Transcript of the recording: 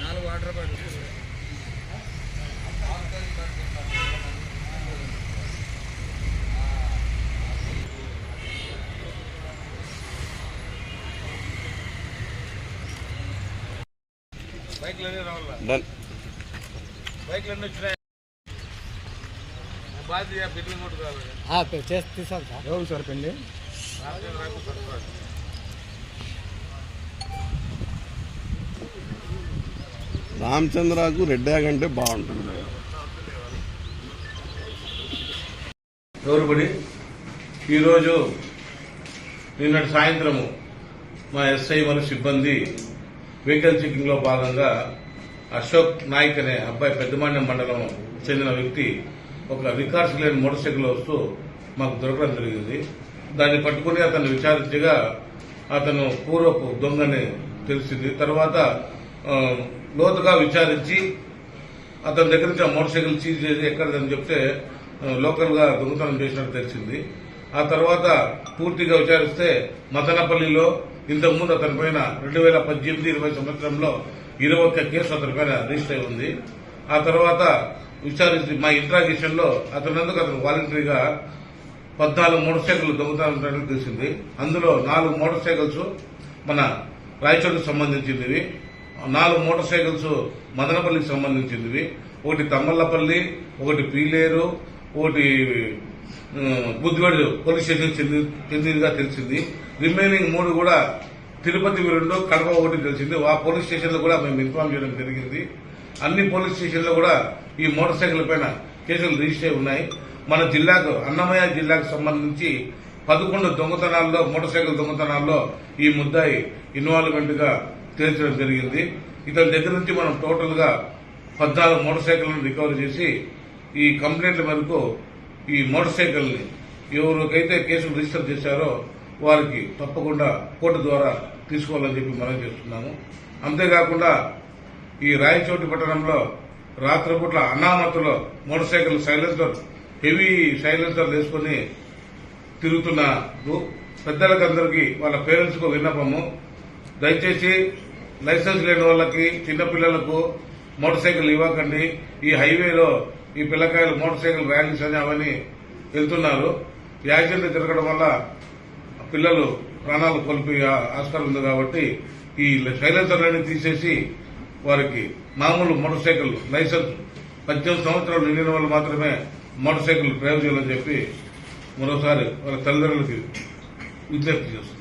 నాలుగు water bottle బైక్లన్నీ రావాలా done బైక్లన్నీ వచ్చినాయి? చేసి తీసాను సార్ ఎవరు రామచంద్రకు రెడ్ యాగ్ అంటే బాగుంటుంది. గౌరవపడి ఈరోజు నిన్నటి సాయంత్రము మా ఎస్ఐ మరియు సిబ్బంది వెహికల్ చెకింగ్లో భాగంగా అశోక్ నాయక్ అనే అబ్బాయి పెద్దమాన్యం మండలం చెందిన వ్యక్తి ఒక రికార్డ్స్ లేని మోటార్ సైకిల్ వస్తూ మాకు దొరకడం జరిగింది. దాన్ని పట్టుకుని అతను విచారించగా అతను పూర్వపు దొంగని తెలిసింది. తర్వాత లోతుగా విచారించి అతని దగ్గర నుంచి ఆ మోటార్ సైకిల్ సీజ్ చేసి ఎక్కడదని చెప్తే లోకల్గా దొంగతనం చేసినట్టు తెలిసింది. ఆ తర్వాత పూర్తిగా విచారిస్తే మదనపల్లిలో ఇంతకుముందు అతని పైన రెండు వేల పద్దెనిమిది ఇరవై సంవత్సరంలో ఇరవై ఒక్క కేసు అతని పైన రిజిస్టర్ అయి ఉంది. ఆ తర్వాత విచారించి మా ఇంట్రాగేషన్లో అతనందుకు అతను వాలంటరీగా పద్నాలుగు మోటార్ సైకిల్ దొంగతనం ఉంటాయని తెలిసింది అందులో నాలుగు మోటార్ సైకిల్స్ మన రాయచోటుకు సంబంధించినవి నాలుగు మోటార్ సైకిల్స్ మదనపల్లికి సంబంధించినవి. ఒకటి తమ్మల్లపల్లి ఒకటి పీలేరు ఒకటి ఆ, పోలీస్ స్టేషన్ చెంది చెందినదిగా తెలిసింది. రిమైనింగ్ మూడు కూడా తిరుపతి రెండు కడప ఒకటి తెలిసింది. ఆ పోలీస్ స్టేషన్లో కూడా మేము ఇన్ఫామ్ చేయడం జరిగింది. అన్ని పోలీస్ స్టేషన్లో కూడా ఈ మోటార్ సైకిల్ పైన కేసులు రిజిస్టర్ ఉన్నాయి. మన జిల్లాకు అన్నమయ్య జిల్లాకు సంబంధించి పదకొండు దొంగతనాల్లో మోటార్ సైకిల్ దొంగతనాల్లో ఈ ముద్దాయి ఇన్వాల్వ్మెంట్గా తేల్చడం జరిగింది. ఇతని దగ్గర నుంచి మనం టోటల్గా పద్నాలుగు మోటార్ సైకిళ్ళను రికవర్ చేసి ఈ కంప్లైంట్ల మేరకు ఈ మోటార్ సైకిల్ని ఎవరికైతే కేసులు రిజిస్టర్ చేశారో వారికి తప్పకుండా కోర్టు ద్వారా తీసుకోవాలని చెప్పి మనం చేస్తున్నాము. అంతేకాకుండా ఈ రాయచోటి పట్టణంలో రాత్రిపూట్ల అనామతులో motor cycle silencer heavy silencer తీసుకుని తిరుగుతున్నారు. పెద్దలకందరికీ వాళ్ళ పేరెంట్స్కు విన్నపము. దయచేసి లైసెన్స్ లేని వాళ్ళకి చిన్నపిల్లలకు మోటార్ సైకిల్ ఇవ్వకండి. ఈ హైవేలో ఈ పిల్లకాయలు మోటార్ సైకిల్ ర్యాలీస్ అని అవన్నీ వెళ్తున్నారు. యాక్సిడెంట్ జరగడం వల్ల పిల్లలు ప్రాణాలు కోల్పోయే ఆస్కారం ఉంది కాబట్టి ఈ సైలెన్సర్లన్నీ తీసేసి వారికి మామూలు మోటార్ సైకిల్ లైసెన్స్ పద్దెనిమిది సంవత్సరాలు నిండిన వాళ్ళు మాత్రమే మోటార్ సైకిల్ డ్రైవ్ చేయాలని చెప్పి మరోసారి వాళ్ళ తల్లిదండ్రులకి విజ్ఞప్తి చేస్తున్నారు